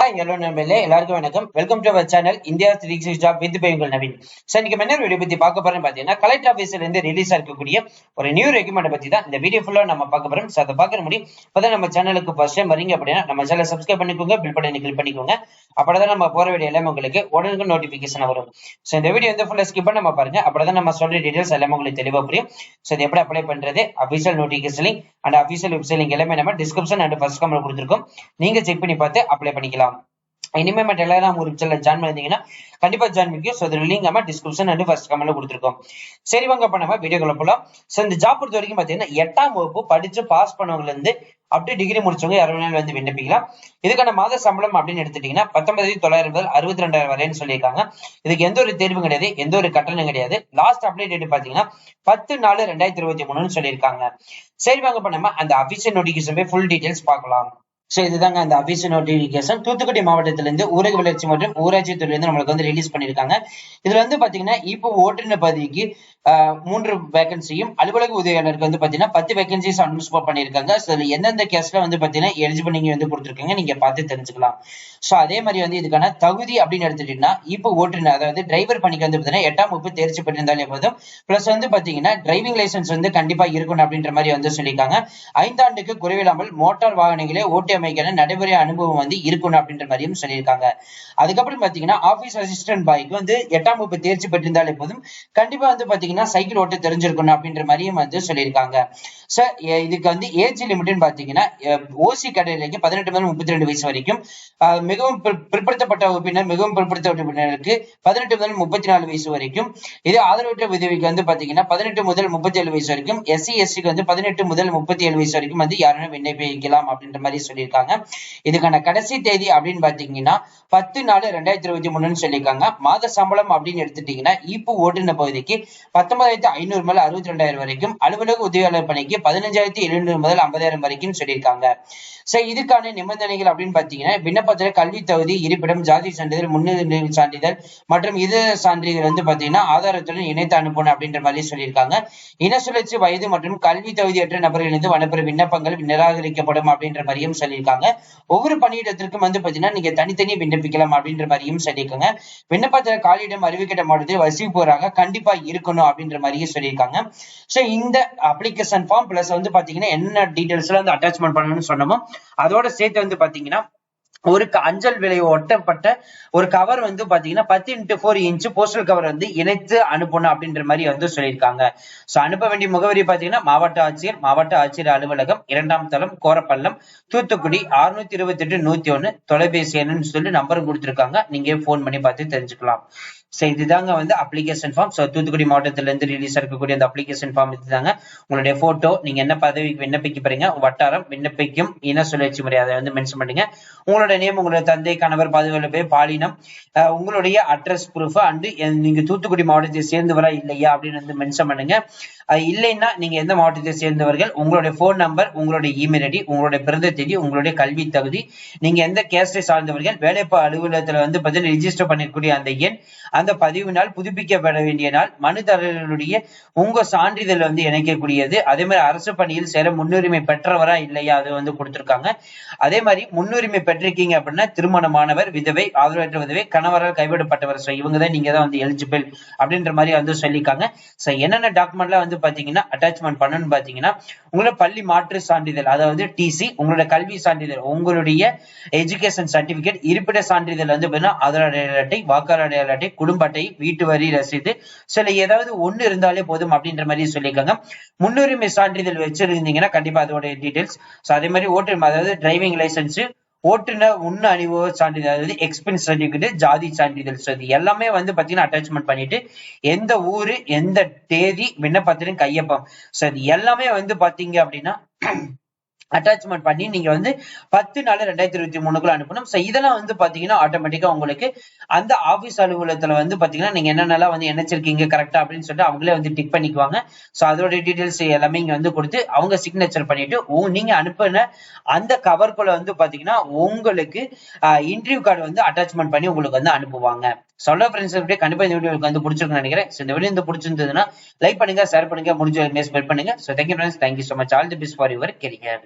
Hi hello நண்பர்களே எல்லாருக்கும் வணக்கம். Welcome to our channel India three six job with உங்கள் நவீன் சார் இன்னைக்கு என்ன வீடியோ பத்தி பார்க்க போறேன் பாத்தீங்கன்னா கலெக்டர் ஆஃபீஸ்ல இருந்து ரிலீஸ் இருக்கக்கூடிய ஒரு நியூ ரெக்குமெண்ட் பத்தி தான் இந்த வீடியோ ஃபுல்லா நம்ம பார்க்க போறோம். ஸோ அதை பார்க்க முடியும். இப்பதான் நம்ம சேனலுக்கு ஃபர்ஸ்ட் டைம் வரீங்க அப்படின்னா நம்ம சேனல் சப்ஸ்கிரைப் பண்ணிக்கோங்க பில் பண்ணி கிளிக் பண்ணிக்கோங்க. அப்பதான் நம்ம போற வீடியோ எல்லாமே உங்களுக்கு உடனுக்கு நோட்டிபிகேஷன் வரும். ஸோ இந்த வீடியோ வந்து ஃபுல்லா ஸ்கிப் பண்ண நம்ம பாருங்க. அப்பதான் நம்ம சொல்ற டீடைல்ஸ் எல்லாமே உங்களுக்கு தெளிவா புரியும். ஸோ இது எப்படி அப்ளை பண்றது? Official notification link and official website link எல்லாமே நம்ம டிஸ்கிரிப்ஷன் அண்ட் ஃபர்ஸ்ட் கமெண்ட் கொடுத்துருக்கோம். நீங்க செக் பண்ணி பார்த்து அப்ளை பண்ணிக்கலாம். இனிமே மட்டும் எல்லாம் ஒரு சேனல் ஜாயின் பண்ணிருந்தீங்கன்னா கண்டிப்பா ஜாயின் பண்ணிக்கோ ஸோ அதில் லிங்க் நம்ம டிஸ்கிரிப்ஷன் அண்ட் ஃபர்ஸ்ட் கமெண்ட்ல கொடுத்துருக்கோம். சரி வாங்க அப்ப நம்ம வீடியோக்குள்ள போலாம். ஸோ இந்த ஜாப் பொறுத்த வரைக்கும் பாத்தீங்கன்னா எட்டாம் வகுப்பு படிச்சு பாஸ் பண்ணவங்க இருந்து அப்படியே டிகிரி முடிச்சவங்க அறுபது நாள் வந்து விண்ணப்பிக்கலாம். இதுக்கான மாத சம்பளம் அப்படின்னு எடுத்துட்டீங்கன்னா பத்தொன்பதாயிரத்தி தொள்ளாயிரம் முதல் அறுபத்தி ரெண்டாயிரம் வரைன்னு சொல்லியிருக்காங்க. இதுக்கு எந்த ஒரு தேர்வும் கிடையாது எந்த ஒரு கட்டணம் கிடையாது. லாஸ்ட் அப்டேட் டேட் பாத்தீங்கன்னா பத்து நாலு ரெண்டாயிரத்தி இருபத்தி மூணுன்னு சொல்லியிருக்காங்க. சரி வாங்க இப்ப நம்ம அந்த அபிஷியல் நோட்டிபிகேஷன் போய் ஃபுல் டீடைல்ஸ் பார்க்கலாம். ஸோ இதுதாங்க அந்த அபிஷியல் நோட்டிபிகேஷன் தூத்துக்குடி மாவட்டத்திலிருந்து ஊரக வளர்ச்சி மற்றும் ஊராட்சி துறையிலிருந்து நம்மளுக்கு வந்து ரிலீஸ் பண்ணியிருக்காங்க. இதுல வந்து பாத்தீங்கன்னா இப்போ ஓட்டுநர் பதவிக்கு மூன்று வேகன்சியும் அலுவலக உதவியாளருக்கு வந்து பாத்தீங்கன்னா பத்து வேகன்சிஸ் அனௌன்ஸ் பண்ணியிருக்காங்க. ஸோ இதுல எந்தெந்த கேஸ்ல வந்து பாத்தீங்கன்னா எலிஜிபிள் நீங்க வந்து கொடுத்துருக்கீங்க நீங்க பார்த்து தெரிஞ்சுக்கலாம். ஸோ அதே மாதிரி வந்து இதுக்கான தகுதி அப்படின்னு எடுத்துட்டீங்கன்னா இப்போ ஓட்டுநர் அதாவது டிரைவர் பணிக்கு வந்து பாத்தீங்கன்னா எட்டாம் வகுப்பு தேர்ச்சி பெற்றிருந்தாலே போதும். பிளஸ் வந்து பாத்தீங்கன்னா டிரைவிங் லைசன்ஸ் வந்து கண்டிப்பா இருக்கணும் அப்படின்ற மாதிரி வந்து சொல்லியிருக்காங்க. ஐந்தாண்டுக்கு குறைவில்லாமல் மோட்டார் வாகனங்களே ஓட்டி அமைக்கான நடைமுறை அனுபவம் வந்து இருக்கணும் அப்படின்ற மாதிரியும் சொல்லியிருக்காங்க. அதுக்கப்புறம் பாத்தீங்கன்னா ஆபீஸ் அசிஸ்டன்ட் பாய்க்கு வந்து எட்டாம் வகுப்பு தேர்ச்சி பெற்றிருந்தாலே போதும். கண்டிப்பா வந்து பாத்தீங்கன்னா சைக்கிள் ஓட்ட தெரிஞ்சிருக்கணும் அப்படின்ற மாதிரியும் வந்து சொல்லியிருக்காங்க. சார் இதுக்கு வந்து ஏஜ் லிமிட்னு பாத்தீங்கன்னா ஓசி கடையிலேக்கு பதினெட்டு முதல் முப்பத்தி ரெண்டு வயசு வரைக்கும் மிகவும் பிற்படுத்தப்பட்ட வகுப்பினர் மிகவும் பிற்படுத்தப்பட்ட வகுப்பினருக்கு பதினெட்டு முதல் முப்பத்தி நாலு வயசு வரைக்கும் இது ஆதரவற்ற விதவிக்கு வந்து பாத்தீங்கன்னா பதினெட்டு முதல் முப்பத்தி ஏழு வயசு வரைக்கும் எஸ்சி எஸ்சிக்கு வந்து பதினெட்டு முதல் முப்பத்தி ஏழு வயசு வரைக்கும் வந்து யாரும் விண்ணப்பிக்கலாம் அப்படின்ற மாதிரி சொல்லியிருக்காங்க. சொல்லியிருக்காங்க. இதுக்கான கடைசி தேதி அப்படின்னு பாத்தீங்கன்னா பத்து நாலு ரெண்டாயிரத்தி இருபத்தி மூணுன்னு சொல்லியிருக்காங்க. மாத சம்பளம் அப்படின்னு எடுத்துட்டீங்கன்னா இப்போ ஓட்டுன பகுதிக்கு பத்தொன்பதாயிரத்தி ஐநூறு முதல் அறுபத்தி ரெண்டாயிரம் வரைக்கும் அலுவலக உதவியாளர் பணிக்கு பதினஞ்சாயிரத்தி எழுநூறு முதல் ஐம்பதாயிரம் வரைக்கும் சொல்லியிருக்காங்க. சோ இதுக்கான நிபந்தனைகள் அப்படின்னு பாத்தீங்கன்னா விண்ணப்பத்துல கல்வி தகுதி இருப்பிடம் ஜாதி சான்றிதழ் முன்னுரிமை சான்றிதழ் மற்றும் இதர சான்றிதழ் வந்து பாத்தீங்கன்னா ஆதாரத்துடன் இணைத்து அனுப்பணும் அப்படின்ற மாதிரி சொல்லியிருக்காங்க. இன சுழற்சி வயது மற்றும் கல்வி தகுதியற்ற நபர்களிலிருந்து வனப்பெற விண்ணப்பங்கள் நிராகரிக்கப்படும் அப்படின்ற மாதிரியும் சொல்லி சொல்லியிருக்காங்க. ஒவ்வொரு பணியிடத்திற்கும் வந்து பாத்தீங்கன்னா நீங்க தனித்தனி விண்ணப்பிக்கலாம் அப்படின்ற மாதிரியும் சொல்லியிருக்காங்க. விண்ணப்பத்துல காலியிடம் அறிவிக்கப்பட்ட மாவட்டத்தில் வசிப்போராக கண்டிப்பா இருக்கணும் அப்படின்ற மாதிரியும் சொல்லியிருக்காங்க. சோ இந்த அப்ளிகேஷன் ஃபார்ம் பிளஸ் வந்து பாத்தீங்கன்னா என்ன டீடைல்ஸ் வந்து அட்டாச்மெண்ட் பண்ணணும்னு சொன்னமோ அதோட சேர்த்து வந்து பாத்தீங்கன்னா ஒரு அஞ்சல் விலை ஒட்டப்பட்ட ஒரு கவர் வந்து பாத்தீங்கன்னா பத்து into four inch postal cover வந்து இணைத்து அனுப்பணும் அப்படின்ற மாதிரி வந்து சொல்லியிருக்காங்க. சோ அனுப்ப வேண்டிய முகவரி பாத்தீங்கன்னா மாவட்ட ஆட்சியர் மாவட்ட ஆட்சியர் அலுவலகம் இரண்டாம் தளம் கோரப்பள்ளம் தூத்துக்குடி அறுநூத்தி இருபத்தி எட்டு நூத்தி ஒண்ணு தொலைபேசி என்னன்னு சொல்லி நம்பர் கொடுத்துருக்காங்க. நீங்க போன் பண்ணி பார்த்து தெரிஞ்சுக்கலாம். ஸோ இதுதாங்க வந்து அப்ளிகேஷன் ஃபார்ம் ஸோ தூத்துக்குடி மாவட்டத்துல இருந்து ரிலீஸ் இருக்கக்கூடிய அந்த அப்ளிகேஷன் ஃபார்ம் இதுதாங்க. உங்களுடைய போட்டோ நீங்க என்ன பதவிக்கு விண்ணப்பிக்க போறீங்க வட்டாரம் விண்ணப்பிக்கும் இன சுழற்சி முறை அதை வந்து மென்ஷன் பண்ணுங்க. உங்களோட நேம் உங்களுடைய தந்தை கணவர் பதவி பாலினம் உங்களுடைய அட்ரஸ் ப்ரூஃப் அண்டு நீங்க தூத்துக்குடி மாவட்டத்தை சேர்ந்தவரா இல்லையா அப்படின்னு வந்து மென்ஷன் பண்ணுங்க. இல்லைன்னா நீங்க எந்த மாவட்டத்தை சேர்ந்தவர்கள் உங்களுடைய போன் நம்பர் உங்களுடைய இமெயில் ஐடி உங்களுடைய பிறந்த தேதி உங்களுடைய கல்வி தகுதி நீங்க எந்த கேஸ்டை சார்ந்தவர்கள் வேலைப்பா அலுவலகத்துல வந்து பார்த்தீங்கன்னா ரிஜிஸ்டர் பண்ணிருக்கூடிய அந்த எண் அந்த பதிவு நாள் புதுப்பிக்கப்பட வேண்டிய நாள் மனுதாரர்களுடைய உங்க சான்றிதழ் வந்து இணைக்கக்கூடியது. அதே மாதிரி அரசு பணியில் சேர முன்னுரிமை பெற்றவரா இல்லையா அது வந்து கொடுத்திருக்காங்க. அதே மாதிரி முன்னுரிமை இருக்கீங்க அப்படின்னா திருமணமானவர் விதவை ஆதரவற்ற விதவை கணவரால் கைவிடப்பட்டவர். ஸோ இவங்க தான் நீங்க தான் வந்து எலிஜிபிள் அப்படின்ற மாதிரி வந்து சொல்லியிருக்காங்க. ஸோ என்னென்ன டாக்குமெண்ட்லாம் வந்து பாத்தீங்கன்னா அட்டாச்மெண்ட் பண்ணணும்னு பாத்தீங்கன்னா உங்களோட பள்ளி மாற்று சான்றிதழ் அதாவது டிசி உங்களோட கல்வி சான்றிதழ் உங்களுடைய எஜுகேஷன் சர்டிபிகேட் இருப்பிட சான்றிதழ் வந்து பாத்தீங்கன்னா ஆதார் அடையாள அட்டை வாக்காளர் அடையாள அட்டை குடும்ப அட்டை வீட்டு வரி ரசீது சில ஏதாவது ஒண்ணு இருந்தாலே போதும் அப்படின்ற மாதிரி சொல்லியிருக்காங்க. முன்னுரிமை சான்றிதழ் வச்சிருந்தீங்கன்னா கண்டிப்பா அதோட டீடைல்ஸ் அதே மாதிரி ஓட்டு அதாவது டிரைவிங் லைசன்ஸ் ஓட்டுநர் உன்ன அனுபவ சான்றிதழ் அதாவது எக்ஸ்பீரியன்ஸ் சர்டிபிகேட் ஜாதி சான்றிதழ் ஸோ எல்லாமே வந்து பாத்தீங்கன்னா அட்டாச்மெண்ட் பண்ணிட்டு எந்த ஊரு எந்த தேதி விண்ணப்பத்திலும் கையொப்பம். சரி எல்லாமே வந்து பாத்தீங்க அப்படின்னா அட்டாச்மெண்ட் பண்ணி நீங்க வந்து பத்து நாலு ரெண்டாயிரத்தி இருபத்தி மூணுக்குள்ள அனுப்பணும். ஸோ இதெல்லாம் வந்து பாத்தீங்கன்னா ஆட்டோமேட்டிக்கா உங்களுக்கு அந்த ஆபீஸ் அலுவலகத்துல வந்து பாத்தீங்கன்னா நீங்க என்னென்னலாம் வந்து என்னச்சிருக்கீங்க கரெக்டா அப்படின்னு சொல்லிட்டு அவங்களே வந்து டிக் பண்ணிக்குவாங்க. ஸோ அதோட டீடைல்ஸ் எல்லாமே இங்க வந்து கொடுத்து அவங்க சிக்னேச்சர் பண்ணிட்டு நீங்க அனுப்பின அந்த கவர்க்குள்ள வந்து பாத்தீங்கன்னா உங்களுக்கு இன்டர்வியூ கார்டு வந்து அட்டாச்மெண்ட் பண்ணி உங்களுக்கு வந்து அனுப்புவாங்க. சொல்ல ஃப்ரெண்ட்ஸ் அப்படியே கண்டிப்பா இந்த வீடியோ வந்து பிடிச்சிருக்குன்னு நினைக்கிறேன். இந்த வீடியோ வந்து பிடிச்சிருந்ததுன்னா லைக் பண்ணுங்க ஷேர் பண்ணுங்க முடிஞ்ச மெஸ் பண்ணுங்க. So thank you friends thank you so much all the best for your career